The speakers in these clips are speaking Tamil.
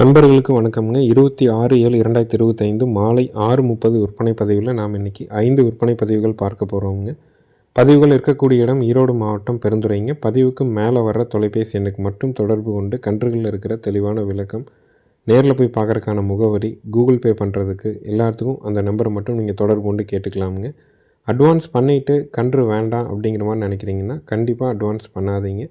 நண்பர்களுக்கு வணக்கம்ங்க. இருபத்தி ஆறு ஏழு இரண்டாயிரத்தி இருபத்தைந்து மாலை ஆறு முப்பது விற்பனை பதிவில் நாம் இன்றைக்கி ஐந்து விற்பனை பதிவுகள் பார்க்க போகிறோங்க பதிவுகள் இருக்கக்கூடிய இடம் ஈரோடு மாவட்டம் பெருந்துறைங்க. பதிவுக்கு மேலே வர்ற தொலைபேசி எண்ணுக்கு மட்டும் தொடர்பு கொண்டு கன்றுகளில் இருக்கிற தெளிவான விளக்கம் நேரில் போய் பார்க்குறக்கான முகவரி கூகுள் பே பண்ணுறதுக்கு எல்லாத்துக்கும் அந்த நம்பரை மட்டும் நீங்கள் தொடர்பு கொண்டு கேட்டுக்கலாமுங்க. அட்வான்ஸ் பண்ணிவிட்டு கன்று வேண்டாம் அப்படிங்கிற மாதிரி நினைக்கிறீங்கன்னா கண்டிப்பாக அட்வான்ஸ் பண்ணாதீங்க.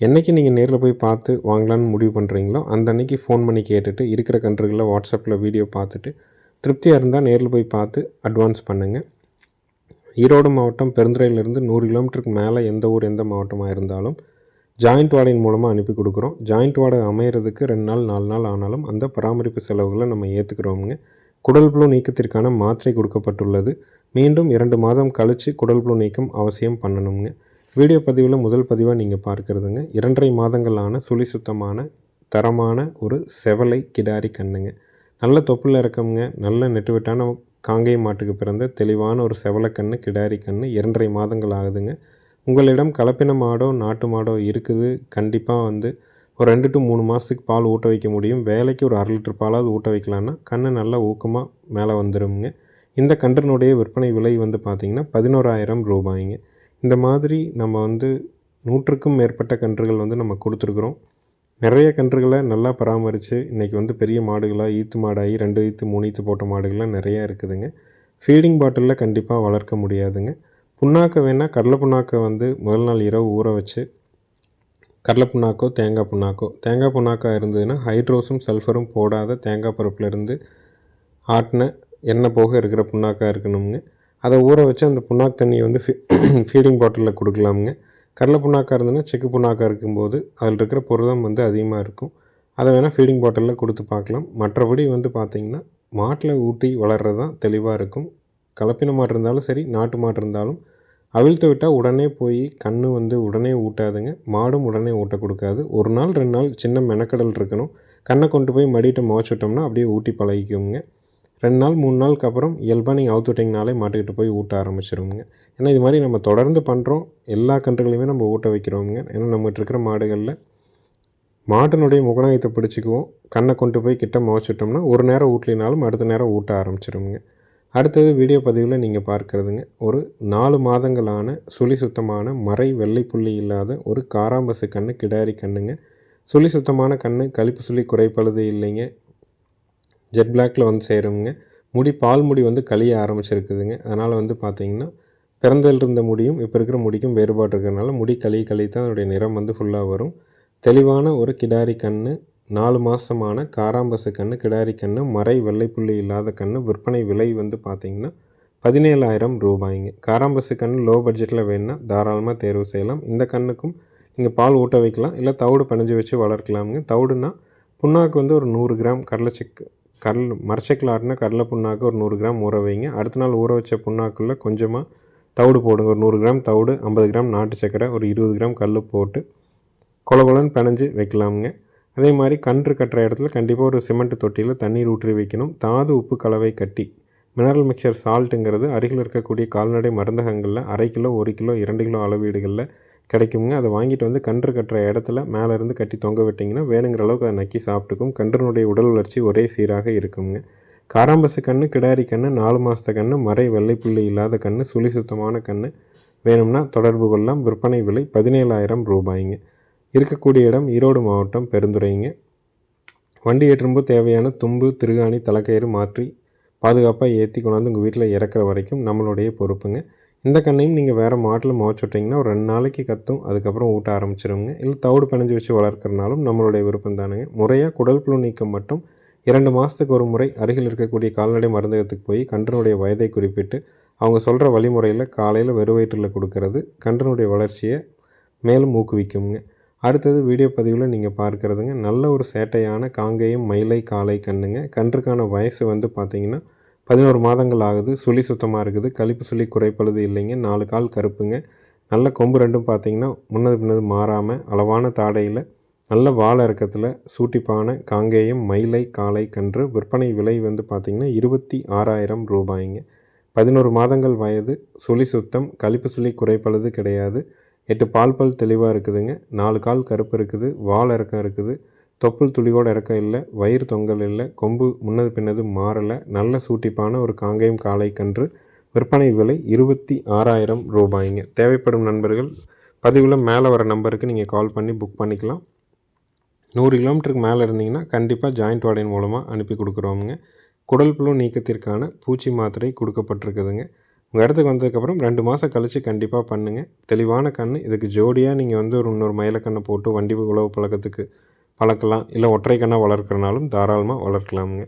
என்றைக்கு நீங்கள் நேரில் போய் பார்த்து வாங்கலான்னு முடிவு பண்ணுறீங்களோ அந்த அன்றைக்கி ஃபோன் பண்ணி கேட்டுட்டு இருக்கிற கன்றுகளில் வாட்ஸ்அப்பில் வீடியோ பார்த்துட்டு திருப்தியாக இருந்தால் நேரில் போய் பார்த்து அட்வான்ஸ் பண்ணுங்கள் ஈரோடு மாவட்டம் பெருந்துறையிலிருந்து நூறு கிலோமீட்டருக்கு மேலே எந்த ஊர் எந்த மாவட்டமாக இருந்தாலும் ஜாயிண்ட் வார்டின் மூலமாக அனுப்பி கொடுக்குறோம். ஜாயிண்ட் வார்டு அமையிறதுக்கு ரெண்டு நாள் நாலு நாள் ஆனாலும் அந்த பராமரிப்பு செலவுகளை நம்ம ஏற்றுக்கிறோமுங்க குடல் புழு நீக்கத்திற்கான மாத்திரை கொடுக்கப்பட்டுள்ளது. மீண்டும் இரண்டு மாதம் கழித்து குடல் புழு நீக்கம் அவசியம் பண்ணணுங்க. வீடியோ பதிவில் முதல் பதிவாக நீங்கள் பார்க்குறதுங்க. இரண்டரை மாதங்களான சுழி சுத்தமான தரமான ஒரு செவலை கிடாரி கண்ணுங்க. நல்ல தொப்பில் இறக்கமுங்க நல்ல நெட்டுவிட்டான காங்கை மாட்டுக்கு பிறந்த தெளிவான ஒரு செவலக்கண்ணு கிடாரி கண்ணு இரண்டரை மாதங்கள் ஆகுதுங்க. உங்களிடம் கலப்பின மாடோ நாட்டு மாடோ இருக்குது. கண்டிப்பாக வந்து ஒரு ரெண்டு டு மூணு மாதத்துக்கு பால் ஊட்ட வைக்க முடியும். வேலைக்கு ஒரு அரை லிட்டர் பாலாவது ஊட்ட வைக்கலான்னா கண்ணு நல்லா ஊக்கமாக மேலே வந்துடுங்க இந்த கன்றினுடைய விற்பனை விலை வந்து பார்த்திங்கன்னா பதினோராயிரம் ரூபாய்ங்க. இந்த மாதிரி நம்ம வந்து நூற்றுக்கும் மேற்பட்ட கன்றுகள் வந்து நம்ம கொடுத்துருக்குறோம். நிறைய கன்றுகளை நல்லா பராமரித்து இன்றைக்கி வந்து பெரிய மாடுகளாக ஈத்து மாடாகி ரெண்டு ஈத்து மூணு ஈத்து போட்ட மாடுகள்லாம் நிறையா இருக்குதுங்க. ஃபீடிங் பாட்டிலில் கண்டிப்பாக வளர்க்க முடியாதுங்க. புண்ணாக்கை வேணால் கடலை புண்ணாக்கை வந்து முதல் நாள் இரவு ஊற வச்சு கடலை புண்ணாக்கோ தேங்காய் புண்ணாக்கோ தேங்காய் புண்ணாக்காக இருந்ததுன்னா ஹைட்ரோஸும் சல்ஃபரும் போடாத தேங்காய் பருப்புலேருந்து ஆட்டின எண்ணெய் போக இருக்கிற புண்ணாக்காக இருக்கணுங்க அதை ஊற வச்சு அந்த புண்ணாக்கு தண்ணியை வந்து ஃபீ ஃபீடிங் பாட்டிலில் கொடுக்கலாமுங்க. கடலை புண்ணாக்காக இருந்ததுன்னா செக்கு புண்ணாக்காக இருக்கும்போது அதில் இருக்கிற புரதம் வந்து அதிகமாக இருக்கும். அதை வேணால் ஃபீடிங் பாட்டிலில் கொடுத்து பார்க்கலாம். மற்றபடி வந்து பார்த்திங்கன்னா மாட்டில் ஊட்டி வளர்கிறது தான் தெளிவாக இருக்கும். கலப்பின மாடு இருந்தாலும் சரி நாட்டு மாடு இருந்தாலும் அவிழ்த்து விட்டால் உடனே போய் கண் வந்து உடனே ஊட்டாதுங்க. மாடும் உடனே ஊட்ட கொடுக்காது. ஒரு நாள் ரெண்டு நாள் சின்ன மெனக்கடல் இருக்கணும். கண்ணை கொண்டு போய் மடிட்டு முகச்சு விட்டோம்னா அப்படியே ஊட்டி பழகிக்குங்க ரெண்டு நாள் மூணு நாளுக்கு அப்புறம் இயல்பாக நீங்கள் அவுத்து விட்டிங்கனாலே மாட்டுக்கிட்ட போய் ஊட்ட ஆரம்பிச்சிருவோங்க. ஏன்னா இது மாதிரி நம்ம தொடர்ந்து பண்ணுறோம் எல்லா கன்றுகளையுமே நம்ம ஊட்ட வைக்கிறோமுங்க. ஏன்னா நம்மகிட்ட இருக்கிற மாடுகளில் மாட்டினுடைய முகநாயத்தை பிடிச்சிக்குவோம். கண்ணை கொண்டு போய் கிட்ட முகச்சிட்டோம்னா ஒரு நேரம் ஊட்டலினாலும் அடுத்த நேரம் ஊட்ட ஆரம்பிச்சிருவோங்க. அடுத்தது வீடியோ பதிவில் நீங்கள் பார்க்குறதுங்க. ஒரு நாலு மாதங்களான சுழி சுத்தமான மறை வெள்ளை புள்ளி இல்லாத ஒரு காராம்பசு கண்ணு கிடாரி கண்ணுங்க. சுழி சுத்தமான கண்ணு கழிப்பு சுழி குறைப்பழுது இல்லைங்க. ஜெட் பிளாக்கில் வந்து சேருங்க முடி பால் முடி வந்து கழிய ஆரம்பிச்சிருக்குதுங்க. அதனால் வந்து பார்த்திங்கன்னா பிறந்தல் இருந்த முடியும் இப்போ இருக்கிற முடிக்கும் வேறுபாடு இருக்கிறதுனால முடி கழி கழித்தான் அதனுடைய நிறம் வந்து ஃபுல்லாக வரும். தெளிவான ஒரு கிடாரி கன்று நாலு மாதமான காராம்பசு கன்று கிடாரி கன்று மறை வெள்ளைப்புள்ளி இல்லாத கன்று விற்பனை விலை வந்து பார்த்திங்கன்னா பதினேழாயிரம் ரூபாய்ங்க. காராம்பசு கன்று லோ பட்ஜெட்டில் வேணுன்னா தாராளமாக தேர்வு செய்யலாம். இந்த கண்ணுக்கும் நீங்கள் பால் ஊட்ட வைக்கலாம். இல்லை தவிடு பணிஞ்சு வச்சு வளர்க்கலாமுங்க. தவிடுனா புண்ணாக்கு வந்து ஒரு நூறு கிராம் கடலைச்சிக்கு கடல் மரச்சக்கில் ஆட்டினா கடலை புண்ணாக்கு ஒரு நூறு கிராம் ஊற வைங்க. அடுத்த நாள் ஊற வச்ச புண்ணாக்குள்ள கொஞ்சமாக தவிடு போடுங்க. ஒரு நூறு கிராம் தவிடு ஐம்பது கிராம் நாட்டு சக்கரை ஒரு இருபது கிராம் கல் போட்டு கொல கொலன்னு பிணைஞ்சு வைக்கலாமுங்க. அதே மாதிரி கன்று கட்டுற இடத்துல கண்டிப்பாக ஒரு சிமெண்ட் தொட்டியில் தண்ணீர் ஊற்றி வைக்கணும். தாது உப்பு கலவை கட்டி. மினரல் மிக்சர் சால்ட்டுங்கிறது அருகில் இருக்கக்கூடிய கால்நடை மருந்தகங்களில் அரை கிலோ ஒரு கிலோ இரண்டு கிலோ அளவீடுகளில் கிடைக்குங்க. அதை வாங்கிட்டு வந்து கன்று கட்டுற இடத்துல மேலே இருந்து கட்டி தொங்க விட்டிங்கன்னா வேணுங்கிற அளவுக்கு அதை நக்கி சாப்பிட்டுக்கும். கன்றுனுடைய உடல் வளர்ச்சி ஒரே சீராக இருக்குங்க. காராம்பசு கன்று கிடாரி கன்று நாலு மாதத்து கன்று மறை வெள்ளைப்புள்ளி இல்லாத கன்று சுழி சுத்தமான கன்று வேணும்னா தொடர்பு கொள்ளலாம். விற்பனை விலை பதினேழாயிரம் ரூபாய்ங்க. இருக்கக்கூடிய இடம் ஈரோடு மாவட்டம் பெருந்துறைங்க. வண்டி ஏற்றும்போது தேவையான தும்பு திருகாணி தலைக்கயிறு மாற்றி பாதுகாப்பாக ஏற்றி கொண்டாந்து உங்கள் வீட்டில் இறக்குற வரைக்கும் நம்மளுடைய பொறுப்புங்க. இந்த கண்ணையும் நீங்கள் வேறு மாட்டில் மோச்சுட்டிங்கன்னா ஒரு ரெண்டு நாளைக்கு கற்றும் அதுக்கப்புறம் ஊட்ட ஆரம்பிச்சிருங்க இல்லை தவிடு பிணைஞ்சு வச்சு வளர்க்குறனாலும் நம்மளுடைய விருப்பம் தானுங்க. முறையாக குடல் புழு நீக்கம் மட்டும் இரண்டு மாதத்துக்கு ஒரு முறை அருகில் இருக்கக்கூடிய கால்நடை மருந்தகத்துக்கு போய் கன்றனுடைய வயதை குறிப்பிட்டு அவங்க சொல்கிற வழிமுறையில் காலையில் வெறும் வயிற்றில் கொடுக்கறது கன்றனுடைய வளர்ச்சியை மேலும் ஊக்குவிக்குங்க. அடுத்தது வீடியோ பதிவில் நீங்கள் பார்க்குறதுங்க நல்ல ஒரு சேட்டையான காங்கேயம் மயிலை காலை கண்ணுங்க. கன்றுக்கான வயசு வந்து பார்த்திங்கன்னா பதினோரு மாதங்கள் ஆகுது சுழி சுத்தமாக இருக்குது கழிப்பு சுழி குறைப்பழுது இல்லைங்க நாலு கால் கருப்புங்க. நல்ல கொம்பு ரெண்டும் பார்த்தீங்கன்னா முன்னது பின்னது மாறாமல் அளவான தாடையில் நல்ல வாழை இறக்கத்தில் சூட்டிப்பான காங்கேயம் மயிலை காலை கன்று. விற்பனை விலை வந்து பார்த்திங்கன்னா இருபத்தி ஆறாயிரம் ரூபாய்ங்க. பதினோரு மாதங்கள் வயது சுழி சுத்தம் கழிப்பு சுழி குறைப்பழுது கிடையாது. எட்டு பால் பல் தெளிவாக இருக்குதுங்க நாலு கால் கருப்பு இருக்குது வால் இறக்கம் இருக்குது. தொப்புள் துளியோட இறக்க இல்லை வயிறு தொங்கல் இல்லை கொம்பு முன்னது பின்னது மாறலை நல்ல சூட்டிப்பான ஒரு காங்கேயம் காளை கன்று விற்பனை விலை இருபத்தி ஆறாயிரம் ரூபாய்ங்க. தேவைப்படும் நண்பர்கள் பதிவில் மேலே வர நம்பருக்கு நீங்கள் கால் பண்ணி புக் பண்ணிக்கலாம். நூறு கிலோமீட்டருக்கு மேலே இருந்தீங்கன்னா கண்டிப்பாக ஜாயிண்ட் வார்டின் மூலமாக அனுப்பி கொடுக்குறோமுங்க. குடல் புழு நீக்கத்திற்கான பூச்சி மாத்திரை கொடுக்கப்பட்டிருக்குதுங்க. உங்கள் இடத்துக்கு வந்ததுக்கப்புறம் ரெண்டு மாதம் கழித்து கண்டிப்பாக பண்ணுங்கள் தெளிவான கண் இதுக்கு ஜோடியாக நீங்கள் வந்து ஒரு இன்னொரு மயிலக்கண்ணை போட்டு வண்டி உழவு பழக்கத்துக்கு வளர்க்கலாம் இல்லை ஒற்றை கண்ணாக வளர்க்குறனாலும் தாராளமாக வளர்க்கலாமுங்க.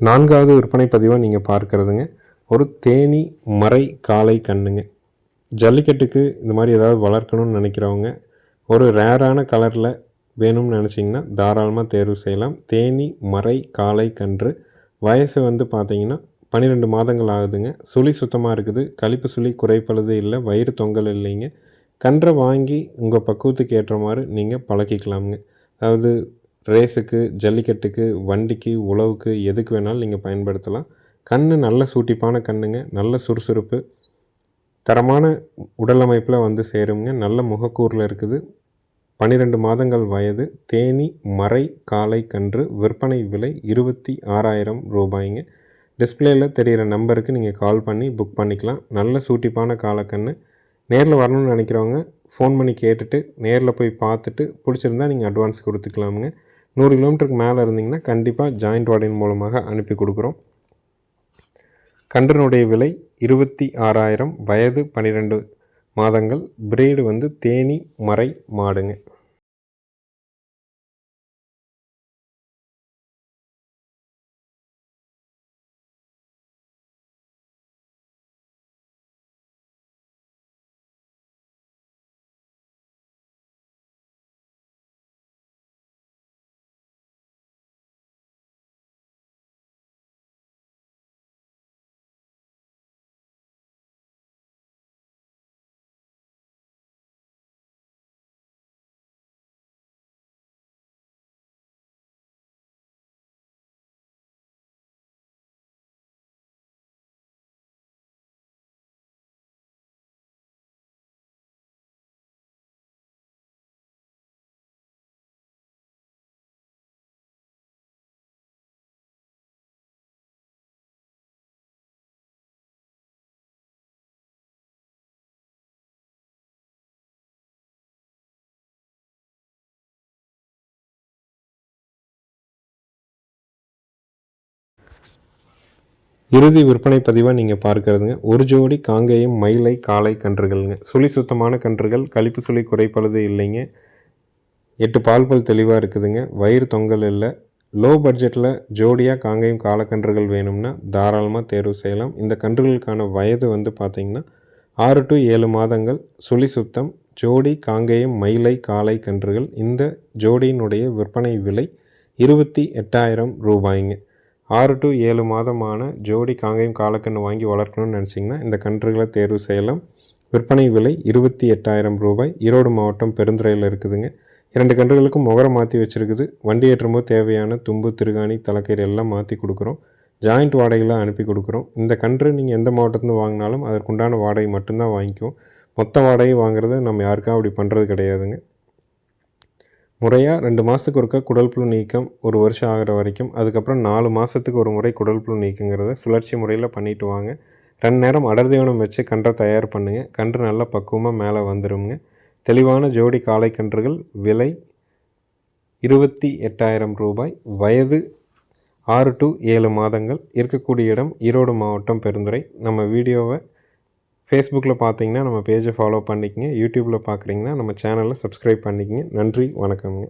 நான்காவது விற்பனை பதிவாக நீங்கள் பார்க்குறதுங்க. ஒரு தேனி மறை காளை கண்ணுங்க. ஜல்லிக்கட்டுக்கு இந்த மாதிரி ஏதாவது வளர்க்கணும்னு நினைக்கிறவங்க ஒரு ரேரான கலரில் வேணும்னு நினச்சிங்கன்னா தாராளமாக தேர்வு செய்யலாம். தேனி மறை காளை கன்று வயசு வந்து பார்த்திங்கன்னா பன்னிரெண்டு மாதங்கள் ஆகுதுங்க. சுழி சுத்தமாக இருக்குது. கழிப்பு சுழி குறைப்பழுது இல்லை வயிறு தொங்கல் இல்லைங்க. கன்றை வாங்கி உங்கள் பக்குவத்துக்கு ஏற்ற மாதிரி நீங்கள் பழக்கிக்கலாமுங்க. அதாவது ரேஸுக்கு ஜல்லிக்கட்டுக்கு வண்டிக்கு உழவுக்கு எதுக்கு வேணாலும் நீங்கள் பயன்படுத்தலாம். கண் நல்ல சூட்டிப்பான கண்ணுங்க நல்ல சுறுசுறுப்பு. தரமான உடல் அமைப்பில் வந்து சேருங்க. நல்ல முகக்கூரில் இருக்குது. பன்னிரெண்டு மாதங்கள் வயது. தேனி மறை காலை கன்று விற்பனை விலை இருபத்தி ஆறாயிரம் ரூபாய்ங்க. டிஸ்பிளேயில் தெரிகிற நம்பருக்கு நீங்கள் கால் பண்ணி புக் பண்ணிக்கலாம். நல்ல சூட்டிப்பான காலக்கண்ணு. நேரில் வரணும்னு நினைக்கிறவங்க ஃபோன் பண்ணி கேட்டுட்டு நேரில் போய் பார்த்துட்டு பிடிச்சிருந்தா நீங்கள் அட்வான்ஸ் கொடுத்துக்கலாமுங்க. நூறு கிலோமீட்டருக்கு மேலே இருந்தீங்கன்னா கண்டிப்பாக ஜாயிண்ட் வார்டின் மூலமாக அனுப்பி கொடுக்குறோம். கன்றனுடைய விலை இருபத்தி ஆறாயிரம் வயது பன்னிரெண்டு மாதங்கள் பிரீடு வந்து தேனி மறை மாடுங்க. இறுதி விற்பனை பதிவாக நீங்கள் பார்க்கறதுங்க. ஒரு ஜோடி காங்கேயம் மயிலை காளை கன்றுகள்ங்க. சுழி சுத்தமான கன்றுகள் கழிப்பு சுழி குறைப்பழுது இல்லைங்க. எட்டு பால் பல் தெளிவாக இருக்குதுங்க. வயிறு தொங்கல் இல்லை. லோ பட்ஜெட்டில் ஜோடியாக காங்கேயம் காலக்கன்றுகள் வேணும்னா தாராளமாக தேர்வு செய்யலாம். இந்த கன்றுகளுக்கான வயது வந்து பார்த்திங்கன்னா ஆறு டு ஏழு மாதங்கள். சுழி சுத்தம் ஜோடி காங்கேயம் மயிலை காளை கன்றுகள். இந்த ஜோடியினுடைய விற்பனை விலை இருபத்தி எட்டாயிரம் ரூபாய்ங்க. ஆறு டு ஏழு மாதமான ஜோடி காங்கேயம் காலக்கன்று வாங்கி வளர்க்கணும்னு நினச்சிங்கன்னா இந்த கன்றுகளை தேர்வு செய்யலாம். விற்பனை விலை இருபத்தி எட்டாயிரம் ரூபாய். ஈரோடு மாவட்டம் பெருந்துறையில் இருக்குதுங்க. இரண்டு கன்றுகளுக்கும் முகரம் மாற்றி வச்சுருக்குது. வண்டி ஏற்றும்போது தேவையான தும்பு திருகாணி தலைக்கயிறு எல்லாம் மாற்றி கொடுக்குறோம். ஜாயிண்ட் வாடகைகளாக அனுப்பி கொடுக்குறோம். இந்த கன்று நீங்கள் எந்த மாவட்டத்துலேருந்து வாங்கினாலும் அதற்குண்டான வாடகை மட்டும்தான் வாங்கிக்குவோம். மொத்த வாடகை வாங்குறது நம்ம யாருக்கும் அப்படி பண்ணுறது கிடையாதுங்க. முறையாக ரெண்டு மாதத்துக்கு ஒருக்கா குடல் புழு நீக்கம் ஒரு வருஷம் ஆகிற வரைக்கும். அதுக்கப்புறம் நாலு மாதத்துக்கு ஒரு முறை குடல் புழு நீக்கங்கிறத சுழற்சி முறையில் பண்ணிட்டு வாங்க. ரெண்டு நேரம் அடர் தீவனம் வச்சு கன்றை தயார் பண்ணுங்கள் கன்று நல்லா பக்குவமாக மேலே வந்துடுங்க தெளிவான ஜோடி காளை கன்றுகள் விலை இருபத்தி எட்டாயிரம் ரூபாய். வயது ஆறு டு ஏழு மாதங்கள். இருக்கக்கூடிய இடம் ஈரோடு மாவட்டம் பெருந்துறை. நம்ம வீடியோவை ஃபேஸ்புக்கில் பார்த்தீங்கன்னா நம்ம பேஜை ஃபாலோ பண்ணிக்கங்க. யூடியூப்பில் பார்க்குறீங்கன்னா நம்ம சேனலை சப்ஸ்கிரைப் பண்ணிக்கங்க. நன்றி வணக்கம்ங்க.